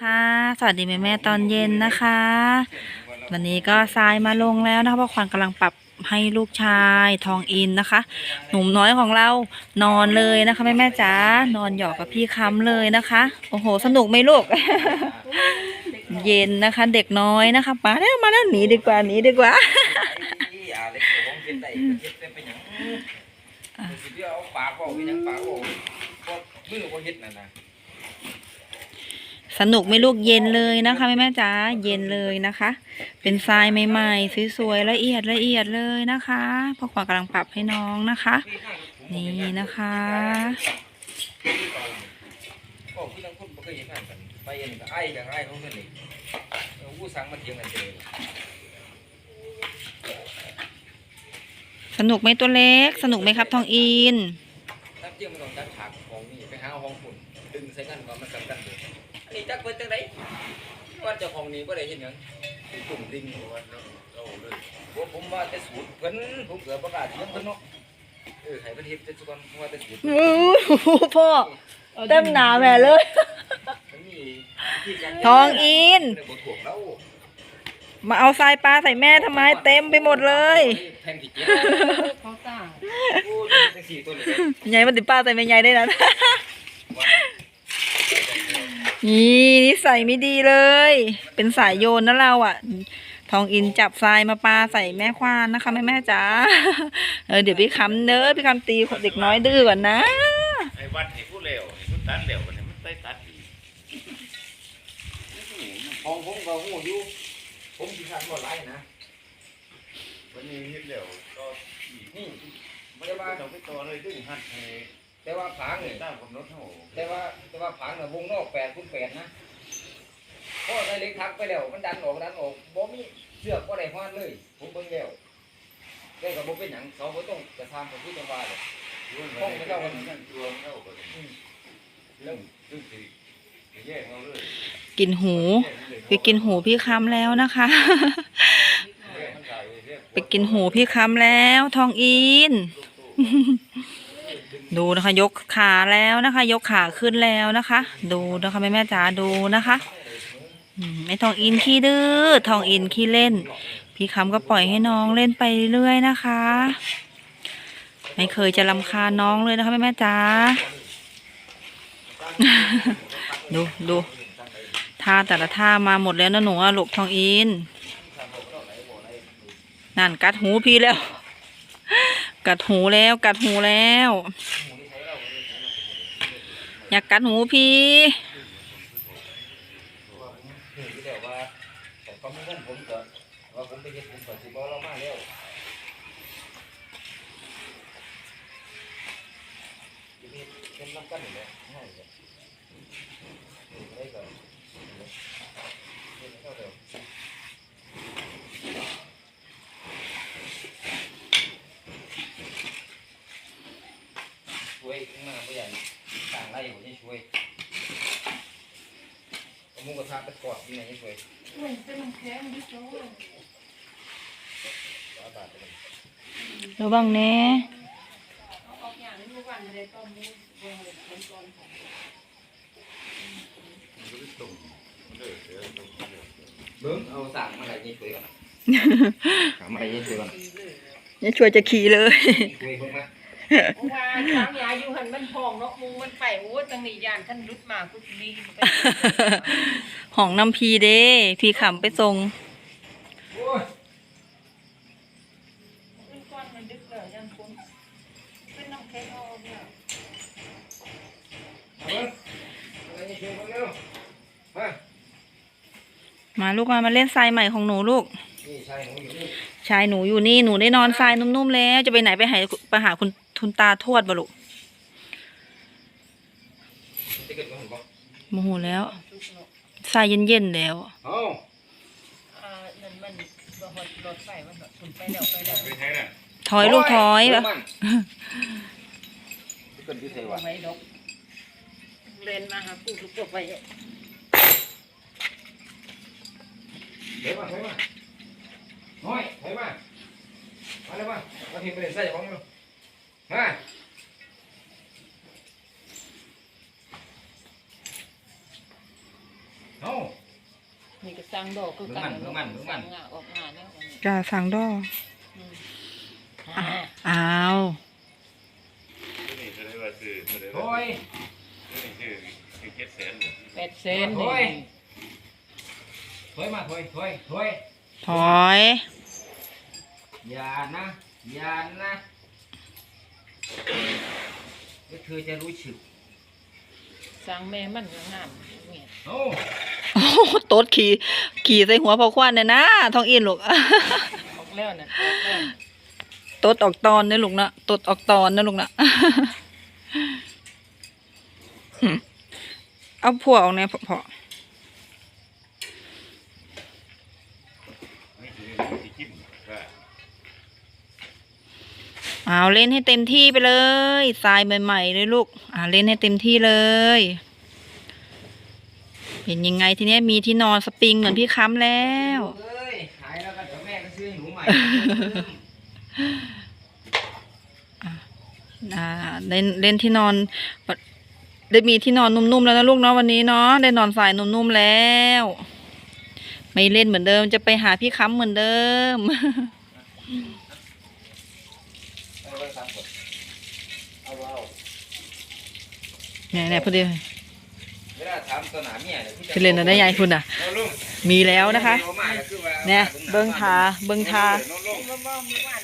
ค่ะ สวัสดีแม่แม่ตอนเย็นนะคะ วันนี้ก็ทรายมาลงแล้วนะคะเพราะขวัญกำลังปรับให้ลูกชายทองอินนะคะ หนุ่มน้อยของเรานอนเลยนะคะแม่แม่จ๋านอนหยอกกับพี่ค้ำเลยนะคะ โอ้โห สนุกไหมลูก เย็นนะคะ เด็กน้อยนะคะมาแล้วมาแล้วหนีดีกว่าหนีดีกว่าไม่รู้ว่าเห็ดนะนะ สนุกไหม่ลูกเย็นเลยนะคะแม่แม่จ๋าเย็นเลยนะคะ เป็นทรายใหม่ๆสวยๆละเอียดละเอียดเลยนะคะพราะขวัญกำลังปรับให้น้องนะคะ นี่นะคะก็คืองกันไอ้กันไอ้ของเพิ่นนี่เออผู้สังมาเถียงกันเจอสนุกไหมตัวเล็ก สนุกไหมครับทองอินถ้าเจียงมันต้องจัดฉากของนี่ไปหาห้องฝุ่นดึงใส่กันว่ามันกันกันเด้ออั นนี้จักเพิ่นจังไดว่าเจ้าของนี่บ่ได้เฮ็ดหยังตุ่มดิ่งว่าเราเลยบ่ผมว่าแต่สูตรเพิ่นผมเกิดบ่กล้าเถียงเพิ่นเนาะเออให้เพิ่นเฮ็ดแต่สุกอนผมว่าแต่สูตรโอ้โหพ่อเต็มหนาแม่เลย มันมีวิธีการทองอินเบ่ถูกแล้วมาเอาทรายปลาใส่แม่ทำไมเต็มไปหมดเลยแทนที่เจ็บเขาสร้างโอ้ยจังสี่ตัวนี้ ใหญ่มันติดปลาใส่แม่ใหญ่ได้นะ นี่นิสัยไม่ดีเลย เป็นสายโยนนะเราอะ ทองอินจับทรายมาปลาใส่แม่ควานนะคะแม่แม่จ๋าเออเดี๋ยวพี่คำเด้อพี่คำตีเด็กน้อยดื้อก่อนนะไอ้วัดให้ผู้เร็วให้ผู้ตัดเร็วมันมันได้ตัดอีกของผมก็หูอยู่ผมสิขาดบ่หลายนะวันนี้เฮ็ดเร็วก็อีกนี่ไม่ได้ว่าเราไปต่อเลยดึงหัดให้ แต่ว่าผางนี่ตามกำหนดเฮาแต่ว่าแต่ว่าผางน่ะวงนอก8คูณ8นะพอได้เล็กทักไปแล้วมันดันออกดันออกบ่มีเสือกบ่ได้ฮ้อนเลยผมเบิ่งแล้วแล้วก็บ่เป็นหยังเขาบ่ต้องจะทำผมคือจังว่าเลยห้องไม่เจ้ามันนั่นตัวมันเจ้าก็อืมเรื่องซึ่งสิแยกเอาเลยกินหูไปกินหูพี่คำแล้วนะคะแยกมันได้แยกไปกินหูพี่คำแล้ว ทองอิน ดูนะคะ ยกขาแล้วนะคะ ยกขาขึ้นแล้วนะคะ ดูนะคะแม่แม่จ๋าดูนะคะอืมไอทองอินขี้ดื้อทองอินขี้เล่น พี่คำก็ปล่อยให้น้องเล่นไปเรื่อยนะคะ ไม่เคยจะรำคาญน้องเลยนะคะแม่แม่จ๋าดูดูท่าแต่ละท่ามาหมดแล้วนะหนูอะลูกทองอินนั่นกัดหูพี่แล้ว กัดหูแล้วกัดหูแล้ว อยากกัดหูพี่นี่คื อดที่ไหนจะช่วยเหมือนเป็นน้ำแข็งดิโซ่เอาบาทไปเลยระวังแน่เอาออกอย่างนี้ทุกวันเลยตอนนี้เบิ่งเลยเป็นตอนของมันก็ได้ตรงมันเลยเดี๋ยวตรงมันเลยเบิ้งเอาสั่งมาอะไรนี่ช่วยก่อนสั่งมาอะไรนี่ช่วยก่อนดีเลยนี่ช่วยจะขี่เลยช่วย เพิ่งมาเพราะว่าช้างยาอยู่หันมันพองเนาะมุงมันไปโอ้ยตังนี้ยานท่านรุดมาพุทธลีไปห้องน้ำพีเด้ พี่ขำไปส่งโอ้ยเป็นก้อนมันดึกเลยยันคนเป็นน้ำแข็งออกเนี่ยเอาเบิ้งอะไรนี่ช่วยเพิ่งเร็วมามาลูกมามาเล่นทรายใหม่ของหนูลูกนี่ชายหนูอยู่นี่ชายหนูอยู่นี่หนูได้นอนทรายนุ่มๆแล้ว จะไปไหนไปหาไปหาคุณ ทุนตาทวดบ่ลูกจะเกิดมาเห็นบ่โมโหแล้วทุกเนาะทรายเย็นๆแล้วเอาอ่านั่นมันบ่ฮอดรถไฟมันแบบคุณไปแล้วไปแล้วไปใช้น่ะถอยลูกถอยแล้แล้ววจะเกิดที่ไหนวะไว้ดอกเล่นมาหาผู้ทุกตัวไปเดี๋ยวมาเดี๋ยวมาน้อยเดี๋ยวมามาเลยมามาทีมไปเล่นใส่ของอยู่ มาเเอ้านี่ก็สั่งดอกคือกันมึงมันมึงมันสั่งงาออกงาแล้วอันนี้จะสั่งดออืมอะอ้าวนี่ก็เลยว่าซื้อก็เลยโอ้ว่ายนี่คือคือเจ็ดแสนแปดเซนโอ้นี่ยถอยมาถอยถอยถอยถอยอย่านะอย่านะ เดี๋ยวเธอจะรู้สึกสั่งแม่มันก็งามเนี่ยเอ้าโอ้โหโต๊ดขี่ขี่ใส่หัวพอควันเนี่ยนะทองอินลูก ออกแล้วน่ะออกแล้วโต๊ดออกตอนนะลูกนะโต๊ดออกตอนนะลูกนะอืมเอาผัวออกเนี่ยพอ นี่คือที่จิ้มว่า เอาเล่นให้เต็มที่ไปเลยทรายใหม่ๆเลยลูกอ่าเล่นให้เต็มที่เลย เป็นยังไงทีเนี้ยมีที่นอนสปริงเหมือนพี่ค้ำแล้วเอ้ยหายแล้วก็เดี๋ยวแม่ก็ซื้อให้หนูใหม่อ่าเล่นเล่นที่นอน ได้มีที่นอนนุ่มๆแล้วนะลูกเนาะวันนี้เนาะได้นอนสายนุ่มๆแล้ว ไม่เล่นเหมือนเดิมจะไปหาพี่ค้ำเหมือนเดิม เอาไว้สามคนเอาเอา เนี่ยเนี่ยพอดีเวลาถามสนามเนี่ยดี๋ยวพี่จะคือเล่นอะไรยายคุณอะเอาลุงมีแล้วนะคะเอามาแล้วคือว่าเนี่ยเบิ้งทาเบิ้งทานอนลงเมื่อเมื่อวาน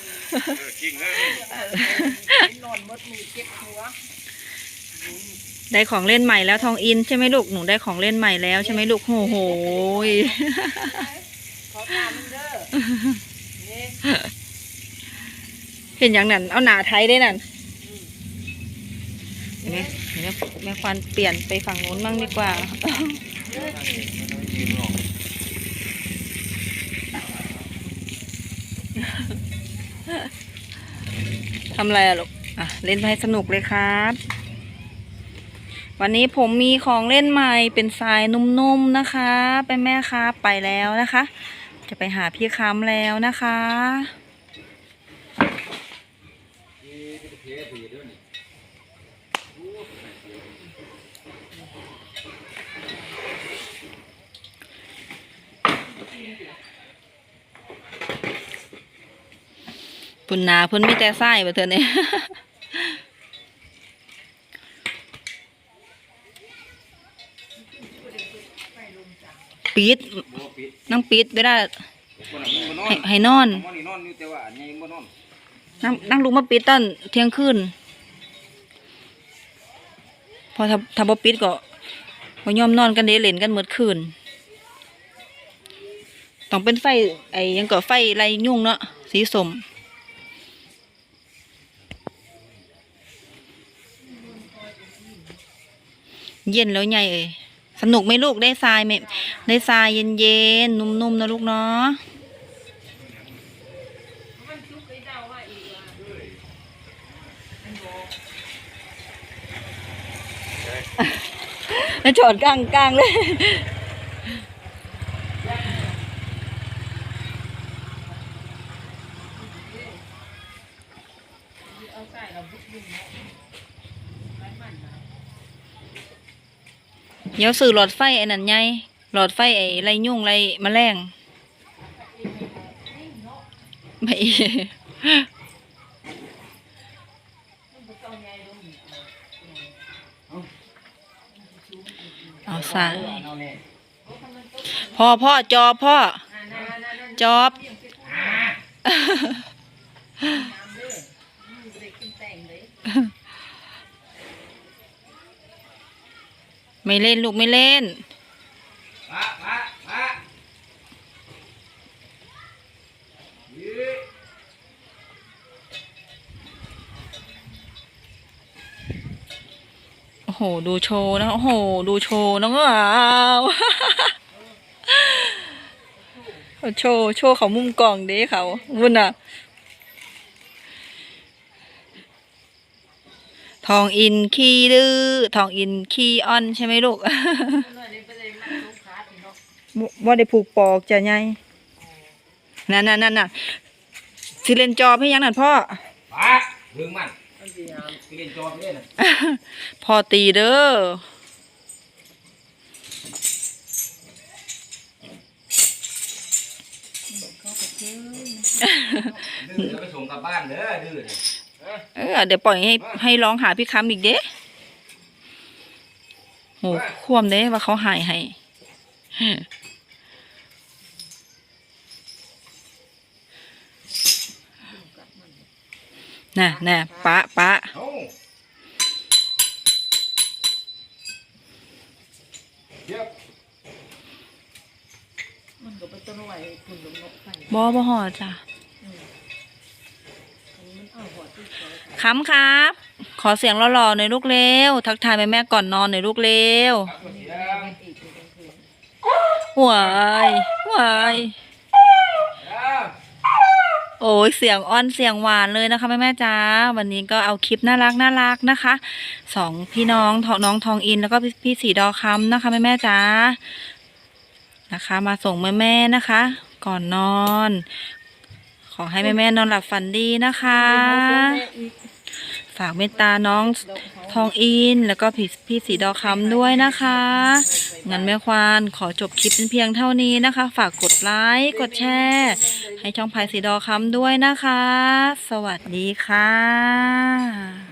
เออจริงเลยนอนมดมือเจ็บหัวได้ของเล่นใหม่แล้วทองอินใช่ไหมลูกหนูได้ของเล่นใหม่แล้วใช่ไหมลูกโอ้โหยขอตามมันเด้อนี่เห็นอย่างนั้นเอาหนาไทยได้นั่นเห็นไหม เห็นไหมแม่ควันเปลี่ยนไปฝั่งนู้นบ้างดีกว่า ทำอะไรอะลูก อะ เล่นไปให้สนุกเลยครับ วันนี้ผมมีของเล่นใหม่เป็นทรายนุ่มๆนะคะเป็นแม่ครับไปแล้วนะคะ จะไปหาพี่ค้ำแล้วนะคะ พุ่นนาพุ่นไมีแต่ไส้บ่เธอเนี่ยปิดนั่งปิดได้ละคนน่ะมันบ่นอให้ให้นอนนั่งนั่งลุกมาปิดตอนเที่ยงคืนพอถ้าถ้าบ่ปิดก็บ่ยอมนอนกันเดเล่นกันหมดคืนต้องเป็นไฟไอ้ยังก็ไฟไรยุ่งเนาะสีสม เย็นแล้วใหญ่เอ้ยสนุกไหมลูกได้ทรายไหมได้ทรายเย็นๆนุ่มๆนะลูกเนาะแล้วจอดกลางกลางเลยเอาใส่เราบุกบุ้งเนาะไร้มันนะ เดี๋ยวซื้อหลอดไฟไอ้นั่นไงหลอดไฟไอ้ไรยุ่งไรแมลงไม่มันบ่ต้องใหญ่ลงนี่เอาเอาซะเอาแน่พ่อพ่อจอพ่อจอบ เลี้ยงเป็ดน้ำเด้ออืมได้กินแต่งเลย ไม่เล่นลูกไม่เล่นปะปะปะโอ้โห ดูโชว์นะ โอ้โห ดูโชว์น้องอาวโชว์ โชว์เขามุมกล่องเด้เขาวุ่นอะ ทองอินขี้ดื้อทองอินขี้อ่อนใช่ไหมลูกว่าได้ผูกปอกจะไงนั่นนั่นนั่นน่ะสิเลนจอบให้ยังนั่นพ่อป้าเรื่อมันสิเล่นจอพี่น่ะพ่อตีเด้อไปส่งกลับบ้านเด้อดื้อ เนี่ยเออเดี๋ยวปล่อยให้ให้ร้องหาพี่คำอีกเด้โหควมเด้ว่าเขาหายให้น่ะน่ะปะปะเอ้าเดี๋ยวมันก็ไปต้นไว้คุณลงนกไข่บอบอหอจ้ะ อันนี้มันเอาหัวที่สวย ค้ำครับ ขอเสียงหล่อๆหน่อยลูกเร็ว ทักทายแม่แม่ก่อนนอนหน่อยลูกเร็วหัวสีแดงมันอีกเป็นกลางคืนหวายหวายโอ้ยเสียงอ้อนเสียงหวานเลยนะคะแม่แม่จ้าวันนี้ก็เอาคลิปน่ารักน่ารักนะคะสองพี่น้องทองน้องทองอินแล้วก็พี่พี่สีดอคำนะคะแม่แม่จ้านะคะ มาส่งแม่แม่นะคะ ก่อนนอน ขอให้แม่แม่นอนหลับฝันดีนะคะ ฝากเมตตาน้องทองอิน แล้วก็พี่พี่สีดอคำด้วยนะคะงั้นแม่ควานขอจบคลิปเป็นเพียงเท่านี้นะคะ ฝากกดไลค์กดแชร์ให้ช่องพายสีดอคำด้วยนะคะ สวัสดีค่ะ